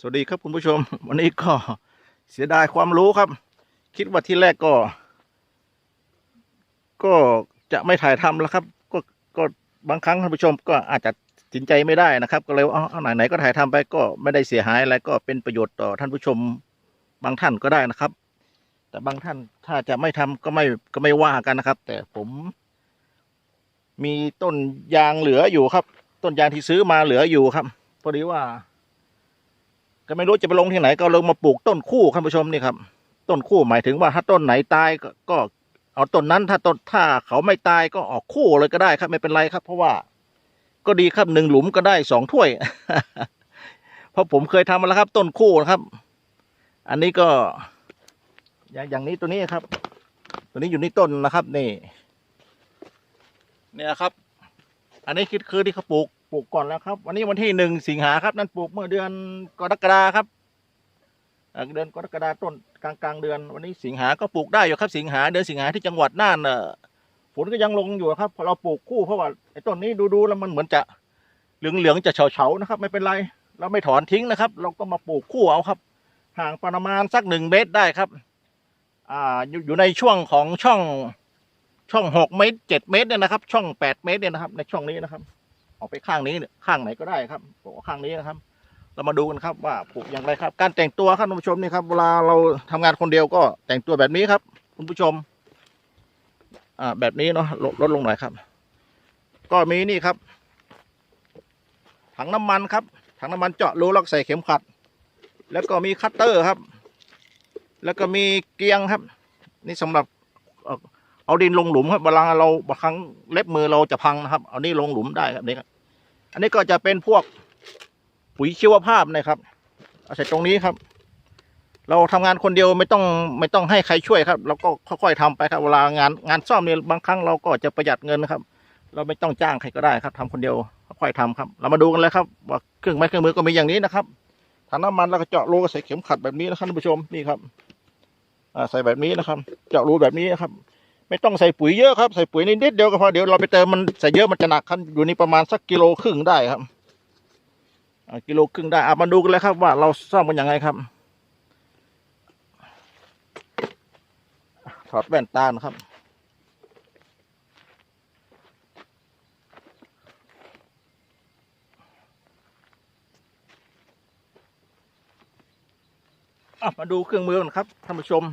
สวัสดีครับคุณผู้ชม วันนี้ก็เสียดายความรู้ครับ คิดว่าที่แรกก็ ก็จะไม่ถ่ายทำแล้วครับ ก็ก็บางครั้งท่านผู้ชมก็อาจจะตัดสินใจไม่ได้นะครับ ก็เลยว่าเอาเอาไหนไหนๆก็ถ่ายทำไปก็ไม่ได้เสียหายอะไรก็เป็นประโยชน์ต่อท่านผู้ชมบางท่านก็ได้นะครับ แต่บางท่านถ้าจะไม่ทำก็ไม่ก็ไม่ว่ากันนะครับ แต่ผม มีต้นยางเหลืออยู่ครับ ต้นยางที่ซื้อมาเหลืออยู่ครับพอดีว่า ก็ไม่รู้จะไปลงที่ไหนก็ลงมาปลูกต้นคู่ท่านผู้ชมนี่ครับ ต้นคู่หมายถึงว่าถ้าต้นไหนตายก็เอาต้นนั้นถ้าต้นถ้าเขาไม่ตายก็ออกคู่เลยก็ได้ครับ ไม่เป็นไรครับ เพราะว่า ก็ดีครับหนึ่งหลุมก็ได้สองถ้วย เพราะผมเคยทำมาแล้วครับ ต้นคู่นะครับ อันนี้ก็ อย่างอย่างนี้ตัวนี้ครับ ตัวนี้อยู่ในต้นนะครับ นี่ เนี่ยครับ อันนี้คือคือที่เขาปลูก ปลูกก่อนแล้วครับ วันนี้วันที่หนึ่งสิงหาครับ นั่นปลูกเมื่อเดือนกรกฎาครับเดือนกรกฎาต้นกลางกลางเดือน วันนี้สิงหาก็ปลูกได้อยู่ครับ สิงหาเดือนสิงหาที่จังหวัดน่านเออฝนก็ยังลงอยู่ครับพอเราปลูกคู่เพราะว่าไอ้ต้นนี้ดูๆแล้วมันเหมือนจะเหลืองเหลืองๆจะเฉาเฉาๆนะครับ ไม่เป็นไร เราไม่ถอนทิ้งนะครับ เราก็มาปลูกคู่เอาครับ ห่างประมาณสักหนึ่งเมตรได้ครับอ่าอยอยู่ในช่วงของช่องช่องหกเมตรเจ็ดเมตรเนี่ยนะครับ ช่องแปดเมตรเนี่ยนะครับ ในช่องนี้นะครับ ออกไปข้างนี้ข้างไหนก็ได้ครับปลูกข้างนี้นะครับ เรามาดูกันครับว่าปลูกอย่างไรครับ การแต่งตัวครับคุณผู้ชมนี่ครับเวลาเราทำงานคนเดียวก็แต่งตัวแบบนี้ครับ คุณผู้ชม อ่าแบบนี้เนาะลดลดลงหน่อยครับ ก็มีนี่ครับ ถังน้ำมันครับ ถังน้ำมันเจาะรูแล้วใส่เข็มขัด แล้วก็มีคัตเตอร์ครับ แล้วก็มีเกียงครับ นี่สำหรับ เอาดินลงหลุมครับเวลาเราบางครั้งเล็บมือเราจะพังนะครับ เอานี่ลงหลุมได้ครับนี่อันนี้ก็จะเป็นพวกปุ๋ยชีวภาพนะครับเอาใส่ตรงนี้ครับ เราทำงานคนเดียวไม่ต้องไม่ต้องให้ใครช่วยครับเราก็ค่อยๆทำไปครับ เวลางานงานซ่อมเนี่ยบางครั้งเราก็จะประหยัดเงินนะครับ เราไม่ต้องจ้างใครก็ได้ครับทำคนเดียวค่อยๆทำครับ เรามาดูกันเลยครับ ว่าเครื่องไม้เครื่องมือก็มีอย่างนี้นะครับถังน้ำมันแล้วก็เจาะรูใส่เข็มขัดแบบนี้นะครับท่านผู้ชมนี่ครับใส่แบบนี้นะครับ เจาะรูแบบนี้นะครับ ไม่ต้องใส่ปุ๋ยเยอะครับใส่ปุ๋ยนิดเดียวก็พอเดี๋ยวเราไปเติมมันใส่เยอะมันจะหนักครับอยู่นี่ประมาณสักกิโลครึ่งได้ครับกิโลครึ่งได้อะมาดูกันเลยครับว่าเราซ่อมกันยังไงครับ ถอดแว่นตานะครับ มาดูเครื่องมือกันครับท่านผู้ชม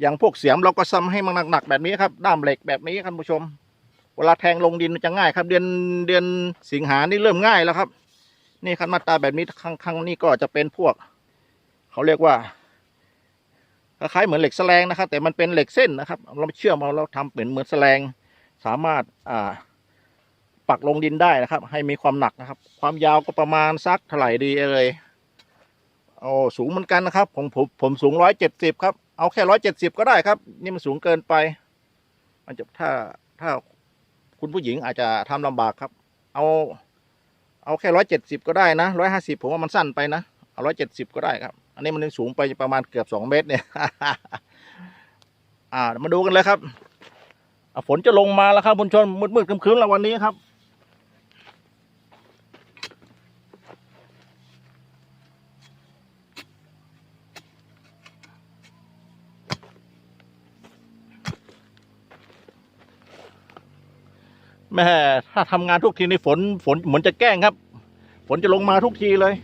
อย่างพวกเสียมเราก็ซ้ำให้มันหนักๆแบบนี้ครับด้ามเหล็กแบบนี้ท่านผู้ชม เวลาแทงลงดินมันจะง่ายครับเดือนเดือนสิงหานี่เริ่มง่ายแล้วครับ นี่คันมาตาแบบนี้ข้างข้างนี่ก็จะเป็นพวก เขาเรียกว่าคล้ายๆเหมือนเหล็กแสลงนะครับ แต่มันเป็นเหล็กเส้นนะครับ เราเชื่อมเอาเราทำเหมือนเหมือนแสลง สามารถอ่าปักลงดินได้นะครับ ให้มีความหนักนะครับ ความยาวก็ประมาณสักเท่าไหร่ดีเอ่ยโอ้สูงเหมือนกันนะครับผมผมผมสูงร้อยเจ็ดสิบครับ เอาแค่ร้อยเจ็ดสิบก็ได้ครับ นี่มันสูงเกินไปมันจะถ้าถ้าคุณผู้หญิงอาจจะทำลำบากครับ เอาเอาแค่ร้อยเจ็ดสิบก็ได้นะร้อยห้าสิบผมว่ามันสั้นไปนะเอาร้อยเจ็ดสิบก็ได้ครับ อันนี้มันยังสูงไปประมาณเกือบสองเมตรเนี่ย อ่ามาดูกันเลยครับฝนจะลงมาแล้วครับคุณชมมืดๆครึ้มๆแล้ววันนี้ครับ แม่ถ้าทำงานทุกทีในฝนฝนเหมือนจะแกล้งครับ ฝนจะลงมาทุกทีเลย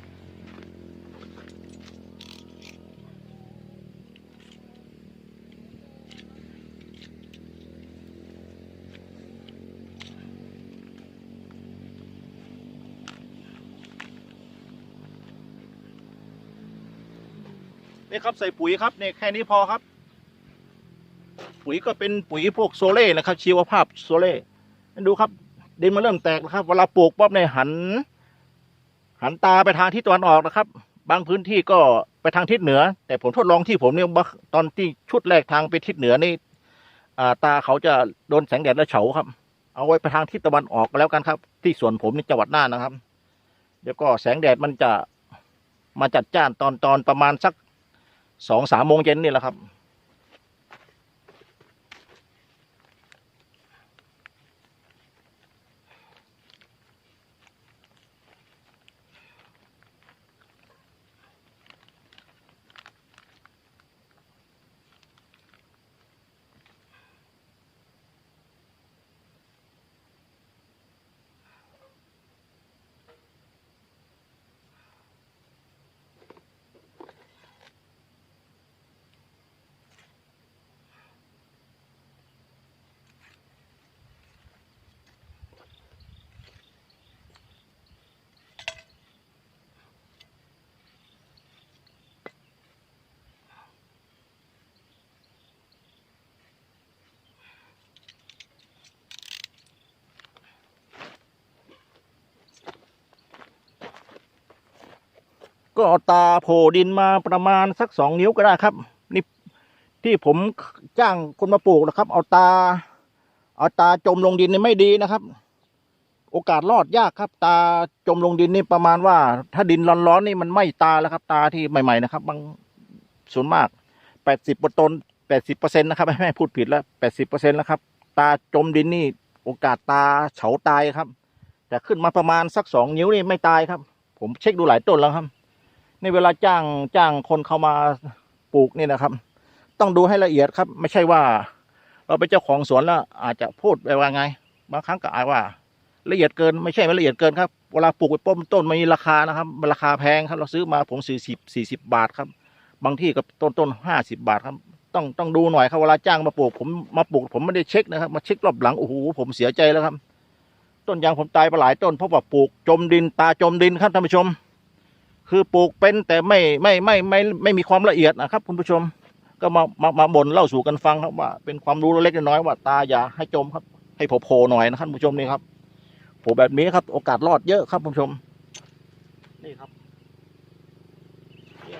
นี่ครับใส่ปุ๋ยครับเนี่ยแค่นี้พอครับ ปุ๋ยก็เป็นปุ๋ยพวกโซเล่นะครับ ชีวภาพโซเล่ ดูครับ ดินมันเริ่มแตกแล้วครับ เวลาปลูกปั๊บเนี่ยหัน หันตาไปทางทิศตะวันออกนะครับ บางพื้นที่ก็ไปทางทิศเหนือ แต่ผมทดลองที่ผมเนี่ยตอนที่ชุดแรกทางไปทิศเหนือนี่ตาเขาจะโดนแสงแดดแล้วเฉาครับ เอาไว้ไปทางทิศตะวันออกแล้วกันครับ ที่สวนผมในจังหวัดน่านนะครับ เดี๋ยวก็แสงแดดมันจะมาจัดจ้านตอนตอนประมาณสักสองสามโมงเย็นนี่แหละครับ ก็เอาตาโผล่ดินมาประมาณสักสองนิ้วก็ได้ครับ นี่ที่ผมจ้างคนมาปลูกนะครับ เอาตา เอาตาจมลงดินนี่ไม่ดีนะครับ โอกาสรอดยากครับ ตาจมลงดินนี่ประมาณว่า ถ้าดินร้อนๆนี่มันไม่ตาแล้วครับ ตาที่ใหม่ ๆ นะครับ บางส่วนมากแปดสิบเปอร์เซ็นแปดสิบเปอร์เซ็นต์นะครับไม่พูดผิดแล้วแปดสิบเปอร์เซ็นต์แล้วครับ ตาจมดินนี่ โอกาสตาเฉาตายครับ แต่ขึ้นมาประมาณสักสองนิ้วนี่ไม่ตายครับ ผมเช็คดูหลายต้นแล้วครับ ในเวลาจ้างจ้างคนเข้ามาปลูกนี่นะครับ ต้องดูให้ละเอียดครับ ไม่ใช่ว่า เราเป็นเจ้าของสวนแล้วอาจจะพูดไปว่าไง บางครั้งก็อาจว่า ละเอียดเกินไม่ใช่ไม่ละเอียดเกินครับเวลาปลูกไปป้มต้นมันมีราคานะครับมันราคาแพงครับ เราซื้อมาผมสี่สิบสี่สิบบาทครับ บางที่ก็ต้นต้นห้าสิบาทครับ ต้องต้องดูหน่อยครับเวลาจ้างมาปลูกผมมาปลูกผมไม่ได้เช็คนะครับมาเช็ครอบหลังโอ้โหผมเสียใจแล้วครับ ต้นยางผมตายไปหลายต้นเพราะว่าปลูกจมดินตาจมดินครับท่านผู้ชม คือปลูกเป็นแต่ไม่ไม่ไม่ไม่ไม่ไม่มีความละเอียดนะครับคุณผู้ชมก็มามามาบ่นเล่าสู่กันฟังครับว่า เป็นความรู้เล็กน้อยว่าตาอย่าให้จมครับ ให้โผล่หน่อยนะครับคุณผู้ชมนี่ครับโผล่แบบนี้ครับ โอกาสรอดเยอะครับคุณผู้ชม นี่ครับ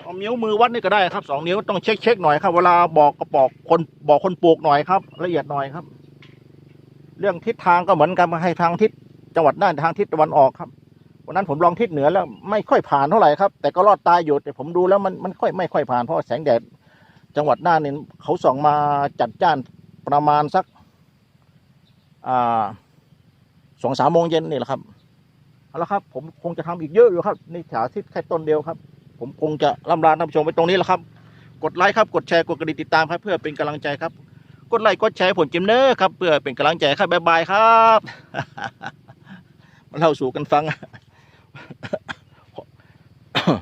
เอานิ้วมือวัดนี่ก็ได้ครับสองนิ้วต้องเช็คเช็คหน่อยครับ เวลาบอกกระบอกคนบอกคนปลูกหน่อยครับ ละเอียดหน่อยครับ เรื่องทิศทางก็เหมือนกันให้ทางทิศจังหวัดน่านทางทิศตะวันออกครับ วันนั้นผมลองทิศเหนือแล้วไม่ค่อยผ่านเท่าไหร่ครับ แต่ก็รอดตายอยู่แต่ผมดูแล้วมันมันค่อยไม่ค่อยผ่านเพราะแสงแดดจังหวัดน่านเนี่ยเขาส่องมาจัดจ้านประมาณสักสองสามโมงเย็นนี่แหละครับเอาละครับ ผมคงจะทำอีกเยอะอยู่ครับนี่สาธิตแค่ต้นเดียวครับ ผมคงจะลำลาท่านผู้ชมไปตรงนี้แหละครับ กดไลค์ครับกดแชร์กดกระดิ่งติดตามครับ เพื่อเป็นกำลังใจครับ กดไลค์กดแชร์ผลจิมเนอร์ครับเพื่อเป็นกำลังใจครับบ๊ายบายครับมาเล่าสู่กันฟัง 咳咳